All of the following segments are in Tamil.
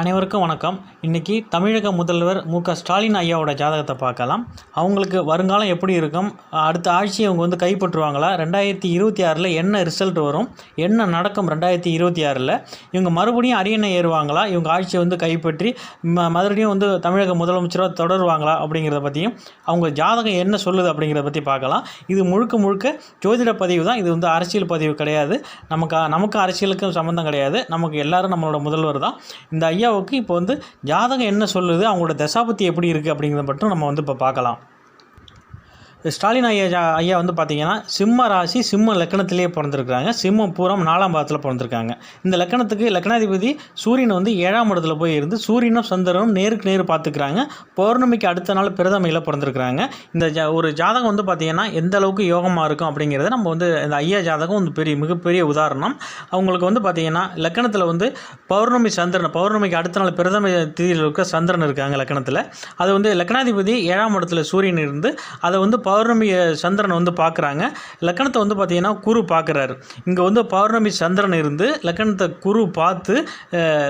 அனைவருக்கும் வணக்கம். இன்றைக்கி தமிழக முதல்வர் மு க ஸ்டாலின் ஐயாவோட ஜாதகத்தை பார்க்கலாம். அவங்களுக்கு வருங்காலம் எப்படி இருக்கும்? அடுத்த ஆட்சியை அவங்க வந்து கைப்பற்றுவாங்களா? ரெண்டாயிரத்தி இருபத்தி ஆறில் என்ன ரிசல்ட் வரும்? என்ன நடக்கும் ரெண்டாயிரத்தி இருபத்தி ஆறில்? இவங்க மறுபடியும் அரியணை ஏறுவாங்களா? இவங்க ஆட்சியை வந்து கைப்பற்றி ம மறுபடியும் வந்து தமிழக முதலமைச்சராக தொடருவாங்களா? அப்படிங்கிறத பற்றியும் அவங்க ஜாதகம் என்ன சொல்லுது அப்படிங்கிறத பற்றி பார்க்கலாம். இது முழுக்க முழுக்க ஜோதிட பதிவு தான். இது வந்து அரசியல் பதிவு கிடையாது. நமக்கு நமக்கு அரசியலுக்கும் சம்மந்தம் கிடையாது. நமக்கு எல்லாரும் நம்மளோட முதல்வர் தான். இந்த ஐயா ஐயாவுக்கு இப்போ வந்து ஜாதகம் என்ன சொல்லுது? அவங்களோட தசாபத்தி எப்படி இருக்குது அப்படிங்கிறத மட்டும் நம்ம வந்து இப்போ பார்க்கலாம். ஸ்டாலின் ஐயா ஜா- ஐயா வந்து பார்த்தீங்கன்னா சிம்ம ராசி சிம்ம லக்கணத்திலேயே பிறந்திருக்காங்க சிம்மம் பூரம் நாலாம் பாதத்தில் பிறந்திருக்காங்க. இந்த லக்கணத்துக்கு லக்கணாதிபதி சூரியன் வந்து ஏழாம் இடத்துல போய் இருந்து சூரியனும் சந்திரனும் நேருக்கு நேர் பார்த்துக்கிறாங்க. பௌர்ணமிக்கு அடுத்த நாள் பிரதமையில் பிறந்திருக்கிறாங்க. இந்த ஜா ஒரு ஜாதகம் வந்து பார்த்தீங்கன்னா எந்த அளவுக்கு யோகமாக இருக்கும் அப்படிங்கிறத நம்ம வந்து இந்த ஐயா ஜாதகம் வந்து பெரிய மிகப்பெரிய உதாரணம். அவங்களுக்கு வந்து பார்த்தீங்கன்னா லக்கணத்தில் வந்து பௌர்ணமி சந்திரன் பௌர்ணமிக்கு அடுத்த நாள் பிரதம திதியில் இருக்க சந்திரன் இருக்காங்க லக்கணத்தில். அது வந்து லக்கணாதிபதி ஏழாம் இடத்துல சூரியன் இருந்து அதை வந்து பௌர்ணமி சந்திரன் சந்திரனை வந்து பார்க்குறாங்க. லக்கணத்தை வந்து பார்த்தீங்கன்னா குரு பார்க்குறாரு. இங்கே வந்து பௌர்ணமி சந்திரன் இருந்து லக்கணத்தை குரு பார்த்து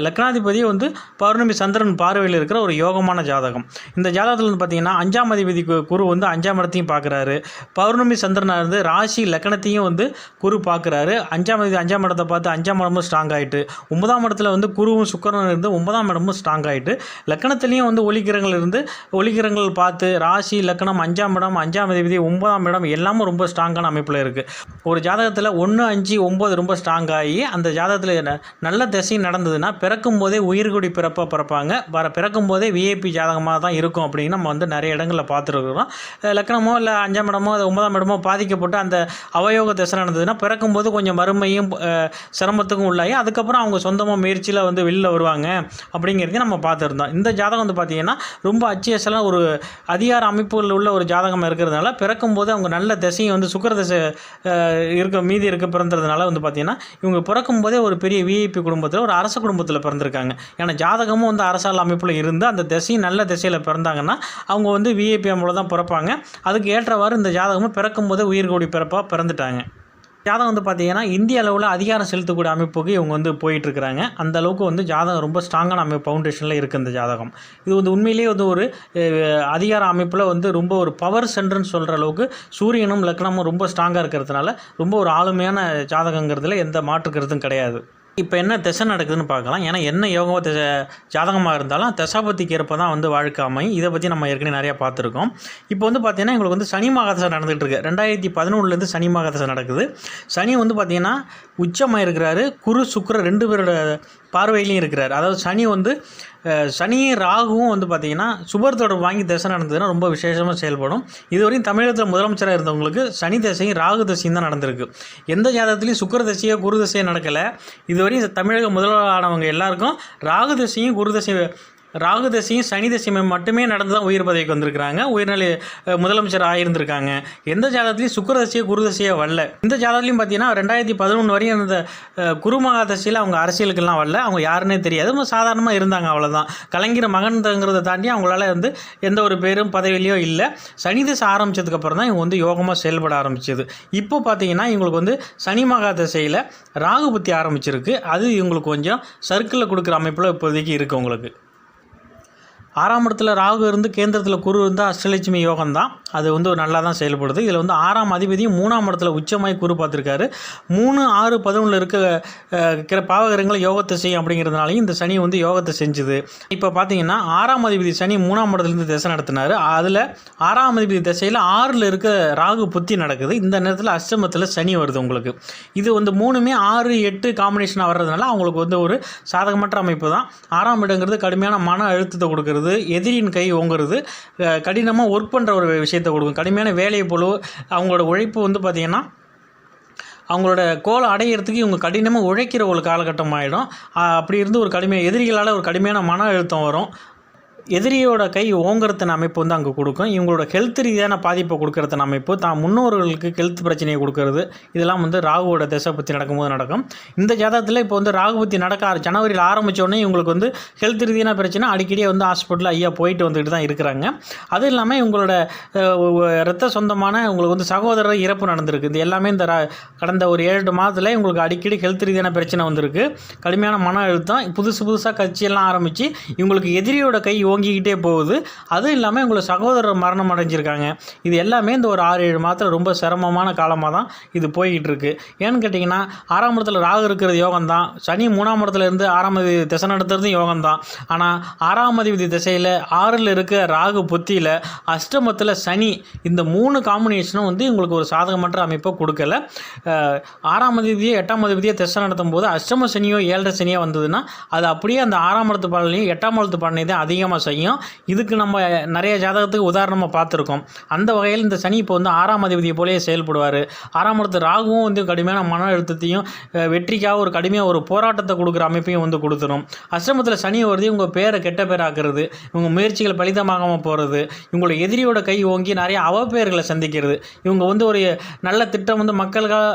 லக்னாதிபதியை வந்து பௌர்ணமி சந்திரன் பார்வையில் இருக்கிற ஒரு யோகமான ஜாதகம். இந்த ஜாதகத்தில் வந்து பார்த்தீங்கன்னா அஞ்சாம் அதிபதி கு- குரு வந்து அஞ்சாம் இடத்தையும் பார்க்குறாரு. பௌர்ணமி சந்திரனாக இருந்து ராசி லக்கணத்தையும் வந்து குரு பார்க்குறாரு. அஞ்சாம் அதிபதி அஞ்சாம் இடத்தை பார்த்து அஞ்சாம் இடமும் ஸ்ட்ராங் ஆகிட்டு ஒன்பதாம் இடத்துல வந்து குருவும் சுக்கரனும் இருந்து ஒன்பதாம் இடமும் ஸ்ட்ராங் ஆகிட்டு லக்கணத்துலேயும் வந்து ஒளிகிரகங்கள் இருந்து ஒளிகிரகங்கள் பார்த்து ராசி லக்கணம் அஞ்சாம் இடம் அஞ்சாம் விதி ஒன்பதாம் இடம் எல்லாமே ரொம்ப ஸ்ட்ராங்கான அமைப்பில் இருக்குது ஒரு ஜாதகத்தில் ஒன்று அஞ்சு ஒம்பது ரொம்ப ஸ்ட்ராங்காகி அந்த ஜாதகத்தில் நல்ல திசை நடந்ததுன்னா பிறக்கும் போதே உயிர்குடி பிறப்பாக பிறப்பாங்க. வர பிறக்கும் போதே விஐபி ஜாதகமாக தான் இருக்கும் அப்படின்னு நம்ம வந்து நிறைய இடங்களில் பார்த்துருக்குறோம். லக்கணமோ லக்னமோ இல்லை அஞ்சாம் இடமோ அது ஒன்பதாம் இடமோ பாதிக்கப்பட்டு அந்த அவயோக திசை நடந்ததுன்னா பிறக்கும்போது கொஞ்சம் வறுமையும் சிரமத்துக்கும் உள்ளாகி அதுக்கப்புறம் அவங்க சொந்தமாக முயற்சியில் வந்து வெளியில் வருவாங்க அப்படிங்கிறதையும் நம்ம பார்த்துருந்தோம். இந்த ஜாதகம் வந்து பார்த்திங்கன்னா ரொம்ப அச்சியசலாக ஒரு அதிகார அமைப்புகள் உள்ள ஒரு ஜாதகம் இருக்கிறதுனால பிறக்கும்போது அவங்க நல்ல திசையும் வந்து சுக்கர திசை இருக்க மீதி இருக்க பிறந்ததுனால வந்து பார்த்திங்கன்னா இவங்க பிறக்கும்போதே ஒரு பெரிய விஐபி குடும்பத்தில் ஒரு அரச குடும்பத்தில் பிறந்திருக்காங்க. ஏன்னா ஜாதகமும் வந்து அரசால் அமைப்பில் இருந்து அந்த திசையும் நல்ல திசையில் பிறந்தாங்கன்னா அவங்க வந்து விஐபி மூலம் தான் பிறப்பாங்க. அதுக்கு ஏற்றவாறு இந்த ஜாதகமும் பிறக்கும்போதே உயிர்கோடி பிறப்பாக பிறந்துட்டாங்க. ஜாதகம் வந்து பார்த்தீங்கன்னா இந்திய அளவில் அதிகாரம் செலுத்தக்கூடிய அமைப்புக்கு இவங்க வந்து போயிட்டுருக்கிறாங்க. அந்த அளவுக்கு வந்து ஜாதகம் ரொம்ப ஸ்ட்ராங்கான அமைப்பு ஃபவுண்டேஷனில் இருக்குது இந்த ஜாதகம். இது வந்து உண்மையிலேயே வந்து ஒரு அதிகார அமைப்பில் வந்து ரொம்ப ஒரு பவர் சென்டர்னு சொல்கிற அளவுக்கு சூரியனும் லக்னமும் ரொம்ப ஸ்ட்ராங்காக இருக்கிறதுனால ரொம்ப ஒரு ஆளுமையான ஜாதகங்கிறதுல எந்த மாற்றுக்கிறதும் கிடையாது. இப்போ என்ன திசை நடக்குதுன்னு பார்க்கலாம். ஏன்னா என்ன யோக திசை ஜாதகமாக இருந்தாலும் தசாபத்திக்கு ஏற்ப தான் வந்து வாழ்க்கை அமையும். இதை பற்றி நம்ம ஏற்கனவே நிறையா பார்த்துருக்கோம். இப்போ வந்து பார்த்தீங்கன்னா எங்களுக்கு வந்து சனி மகாதசை நடந்துகிட்டு இருக்கு. ரெண்டாயிரத்தி பதினொன்றுலேருந்து சனி மகாதசை நடக்குது. சனி வந்து பார்த்தீங்கன்னா உச்சமாக இருக்கிறாரு. குரு சுக்கர ரெண்டு பேரோட பார்வையிலையும் இருக்கிறார். அதாவது சனி வந்து சனியும் ராகுவும் வந்து பார்த்திங்கன்னா சுபர் தொடர்பு வாங்கி தசை நடந்ததுன்னா ரொம்ப விசேஷமாக செயல்படும். இதுவரையும் தமிழகத்தில் முதலமைச்சராக இருந்தவங்களுக்கு சனி தசையும் ராகு தசையும் தான் நடந்திருக்கு. எந்த ஜாதகத்துலையும் சுக்கர தசையோ குரு தசையோ நடக்கலை. இதுவரையும் தமிழக முதல்வரானவங்க எல்லாருக்கும் ராகு தசையும் குரு தசை ராகு தசையும் சனி தசையும் மட்டுமே நடந்து தான் உயிர் பதவிக்கு வந்திருக்கிறாங்க. உயர்நிலை முதலமைச்சர் ஆகியிருந்திருக்காங்க எந்த ஜாதகத்துலையும் சுக்கர தசையோ குரு தசையோ வரல. இந்த ஜாதகத்துலையும் பார்த்தீங்கன்னா ரெண்டாயிரத்தி பதினொன்று வரையும் அந்த அஹ், குருமகா தசையில் அவங்க அரசியலுக்கெல்லாம் வரல. அவங்க யாருன்னே தெரியாது. அவங்க சாதாரணமாக இருந்தாங்க அவ்வளோதான் கலைஞர் மகன்ங்கிறத தாண்டி அவங்களால வந்து எந்த ஒரு பேரும் பதவியிலையோ இல்லை. சனி தசை ஆரம்பிச்சதுக்கப்புறம் தான் இவங்க வந்து யோகமாக செயல்பட ஆரம்பிச்சது. இப்போ பார்த்தீங்கன்னா இவங்களுக்கு வந்து சனி மகா தசையில் ராகு புத்தி ஆரம்பிச்சிருக்கு. அது இவங்களுக்கு கொஞ்சம் சர்க்கிளில் கொடுக்குற அமைப்பில் இப்போதைக்கு இருக்குது உங்களுக்கு. ஆறாம் இடத்துல ராகு இருந்து கேந்திரத்தில் குரு இருந்தால் அஷ்டலட்சுமி யோகம் தான் அது வந்து ஒரு நல்லா தான் செயல்படுது. இதில் வந்து ஆறாம் அதிபதியும் மூணாம் இடத்துல உச்சமாய் குரு பார்த்துருக்காரு. மூணு ஆறு பதினொன்றில் இருக்க இருக்கிற பாவகரங்களை யோகத்தை செய்யும் அப்படிங்கிறதுனாலையும் இந்த சனி வந்து யோகத்தை செஞ்சுது. இப்போ பார்த்தீங்கன்னா ஆறாம் அதிபதி சனி மூணாம் இடத்துலேருந்து திசை நடத்தினார். அதில் ஆறாம் அதிபதி திசையில் ஆறில் இருக்க ராகு புத்தி நடக்குது. இந்த நேரத்தில் அஷ்டமத்தில் சனி வருது உங்களுக்கு. இது வந்து மூணுமே ஆறு எட்டு காம்பினேஷனாக வர்றதுனால அவங்களுக்கு வந்து ஒரு சாதகமற்ற அமைப்பு தான். ஆறாம் இடங்கிறது கடுமையான மன அழுத்தத்தை கொடுக்கறது எதிரியின் கை ஓங்குறது கடினமாக ஒர்க் பண்ணுற ஒரு விஷயத்தை கொடுக்கும். கடுமையான வேலையை போல அவங்களோட உழைப்பு வந்து பார்த்திங்கன்னா அவங்களோட கோலை அடையிறதுக்கு இவங்க கடினமாக உழைக்கிற ஒரு காலகட்டம் ஆகிடும் அப்படி இருந்து ஒரு கடுமையாக எதிரிகளால் ஒரு கடுமையான மன அழுத்தம் வரும். எதிரியோட கை ஓங்குறத்தின் அமைப்பு வந்து அங்கே கொடுக்கும். இவங்களோட ஹெல்த் ரீதியான பாதிப்பை கொடுக்கறதுன அமைப்பு தான் முன்னோர்களுக்கு ஹெல்த் பிரச்சனையை கொடுக்கறது. இதெல்லாம் வந்து ராகுவோட திசை பற்றி நடக்கும்போது நடக்கும். இந்த ஜாதகத்தில் இப்போ வந்து ராகு பற்றி நடக்க ஆர- ஜனவரியில் ஆரம்பித்தோடனே இவங்களுக்கு வந்து ஹெல்த் ரீதியான பிரச்சனை அடிக்கடி வந்து ஹாஸ்பிட்டல் ஐயா போயிட்டு வந்துட்டு தான் இருக்கிறாங்க. அதுவும் இல்லாமல் இவங்களோட ரத்த சொந்தமான உங்களுக்கு வந்து சகோதரர் இறப்பு நடந்திருக்கு. இது எல்லாமே இந்த கடந்த ஒரு ஏழு மாதத்தில் இவங்களுக்கு அடிக்கடி ஹெல்த் ரீதியான பிரச்சனை வந்திருக்கு. கடுமையான மன அழுத்தம் புதுசு புதுசாக கட்சியெல்லாம் ஆரம்பித்து இவங்களுக்கு எதிரியோட கை ஓங்கிக்கிட்டே போகுது. அதுவும் இல்லாமல் உங்களை சகோதரர் மரணம் அடைஞ்சிருக்காங்க. இது எல்லாமே இந்த ஒரு ஆறு ஏழு மாதத்தில் ரொம்ப சிரமமான காலமாக தான் இது போய்கிட்டு இருக்கு ஏன்னு கேட்டிங்கன்னா ஆறாம் இடத்துல ராகு இருக்கிறது யோகம் தான் சனி மூணாம் இடத்துலேருந்து ஆறாம் அதிபதி திசை நடத்துறதும் யோகம் தான் ஆனால் ஆறாம் அதிபதி திசையில் ஆறில் இருக்க ராகு புத்தியில் அஷ்டமத்தில் சனி இந்த மூணு காம்பினேஷனும் வந்து உங்களுக்கு ஒரு சாதகமற்ற அமைப்பை கொடுக்கல. ஆறாம் அதிபதியோ எட்டாம் அதிபதியோ திசை நடத்தும் போது அஷ்டம சனியோ ஏழரை சனியோ வந்ததுன்னா அது அப்படியே அந்த ஆறாம் இடத்து பலனையும் எட்டாம் இடத்து பலனை தான் அதிகமாக செய்யும். இதுக்கு நம்ம நிறைய ஜாதகத்துக்கு உதாரணமாக பார்த்துருக்கோம். அந்த வகையில் இந்த சனி இப்போ வந்து ஆறாம் அதிபதியை போலயே செயல்படுவார். ஆறாம் இடத்து ராகுவும் வந்து கடுமையான மன அழுத்தத்தையும் வெற்றிக்காக ஒரு கடுமையாக ஒரு போராட்டத்தை கொடுக்குற அமைப்பையும் வந்து கொடுத்துரும். அஷ்டமத்தில் சனி வருது உங்கள் பேரை கெட்ட பேராக்குறது இவங்க முயற்சிகள் பலிதமாகாமல் போகிறது இவங்களோட எதிரியோட கை ஓங்கி நிறைய அவப்பெயர்களை சந்திக்கிறது. இவங்க வந்து ஒரு நல்ல திட்டம் வந்து மக்களுக்காக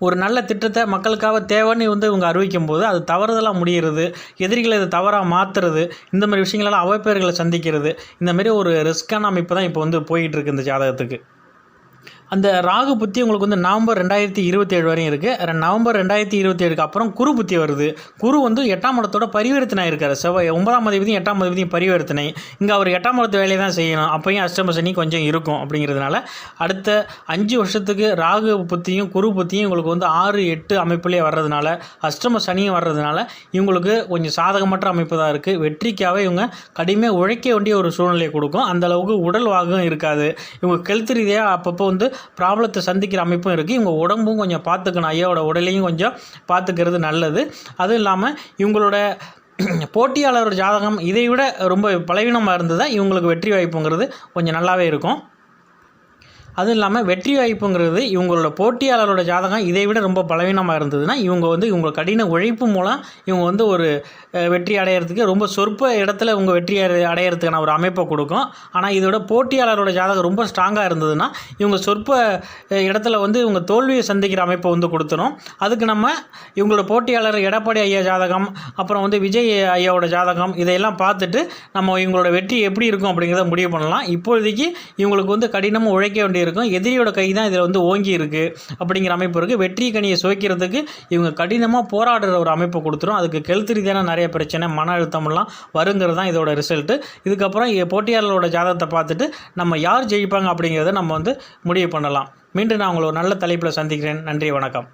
ஒரு நல்ல திட்டத்தை மக்களுக்காக தேவைன்னு வந்து இவங்க அறிவிக்கும் போது அது தவறுதலாக முடிகிறது. எதிரிகளை இது தவறாக மாற்றுறது இந்த மாதிரி விஷயங்களெல்லாம் அவப்பேர்களை சந்திக்கிறது. இந்த மாதிரி ஒரு ரிஸ்க்கான அமைப்பு தான் இப்போ வந்து போயிட்டுருக்கு இந்த ஜாதகத்துக்கு. அந்த ராகு புத்தி உங்களுக்கு வந்து நவம்பர் ரெண்டாயிரத்தி இருபத்தேழு வரையும் இருக்குது நவம்பர் ரெண்டாயிரத்தி இருபத்தேழுக்கு அப்புறம் குரு புத்தி வருது. குரு வந்து எட்டாம் இடத்தோட பரிவர்த்தனை இருக்கார் செவ்வாய் ஒன்பதாம் அதிபதியும் எட்டாம் அதிபதியும் பரிவர்த்தனை. இங்கே அவர் எட்டாம் இடத்து வேலையை தான் செய்யணும். அப்பயும் அஷ்டம சனி கொஞ்சம் இருக்கும் அப்படிங்கிறதுனால அடுத்த அஞ்சு வருஷத்துக்கு ராகு புத்தியும் குரு புத்தியும் இவங்களுக்கு வந்து ஆறு எட்டு அமைப்புலேயே வர்றதுனால அஷ்டம சனியும் வர்றதுனால இவங்களுக்கு கொஞ்சம் சாதகமற்ற அமைப்பு தான் இருக்குது வெற்றிக்காகவே இவங்க கடுமையாக உழைக்க வேண்டிய ஒரு சூழ்நிலையை கொடுக்கும். அந்த அளவுக்கு உடல் வாகம் இருக்காது. இவங்க கெழுத்து ரீதியாக அப்பப்போ வந்து ப்ராப்ளத்தை சந்திக்கிற அமைப்பும் இருக்குது இவங்க உடம்பும் கொஞ்சம் பார்த்துக்கணும் ஐயாவோட உடலையும் கொஞ்சம் பார்த்துக்கிறது நல்லது. அதுவும் இல்லாமல் இவங்களோட போட்டியாளர் ஜாதகம் இதை விட ரொம்ப பலவீனமாக இருந்ததா இவங்களுக்கு வெற்றி வாய்ப்புங்கிறது கொஞ்சம் நல்லாவே இருக்கும். அதுவும் இல்லாமல் வெற்றி வாய்ப்புங்கிறது இவங்களோட போட்டியாளரோட ஜாதகம் இதை விட ரொம்ப பலவீனமாக இருந்ததுன்னா இவங்க வந்து இவங்க கடின உழைப்பு மூலம் இவங்க வந்து ஒரு வெற்றி அடையிறதுக்கு ரொம்ப சொற்ப இடத்துல இவங்க வெற்றி அடையிறதுக்கான ஒரு அமைப்பை கொடுக்கும். ஆனால் இதோட போட்டியாளரோட ஜாதகம் ரொம்ப ஸ்ட்ராங்காக இருந்ததுன்னா இவங்க சொற்ப இடத்துல வந்து இவங்க தோல்வியை சந்திக்கிற அமைப்பை வந்து கொடுத்துரும். அதுக்கு நம்ம இவங்களோட போட்டியாளர் எடப்பாடி ஐயா ஜாதகம் அப்புறம் வந்து விஜய் ஐயாவோட ஜாதகம் இதையெல்லாம் பார்த்துட்டு நம்ம இவங்களோட வெற்றி எப்படி இருக்கும் அப்படிங்கிறத முடிவு பண்ணலாம். இப்பொழுதைக்கு இவங்களுக்கு வந்து கடினமாக உழைக்க இருக்கும். எதிரியோட கை தான் இதில் வந்து ஓங்கி இருக்குது அப்படிங்கிற அமைப்பு இருக்குது வெற்றி கனியை சுவைக்கிறதுக்கு இவங்க கடினமாக போராடுற ஒரு அமைப்பு கொடுத்துரும். அதுக்கு கெழுத்து ரீதியான நிறைய பிரச்சனை மன அழுத்தம்லாம் வருங்கிறது தான் இதோட ரிசல்ட்டு இதுக்கப்புறம் போட்டியாளரோட ஜாதகத்தை பார்த்துட்டு நம்ம யார் ஜெயிப்பாங்க அப்படிங்கிறத நம்ம வந்து முடிவு பண்ணலாம். மீண்டும் நான் உங்களை ஒரு நல்ல தலைப்பில் சந்திக்கிறேன். நன்றி வணக்கம்.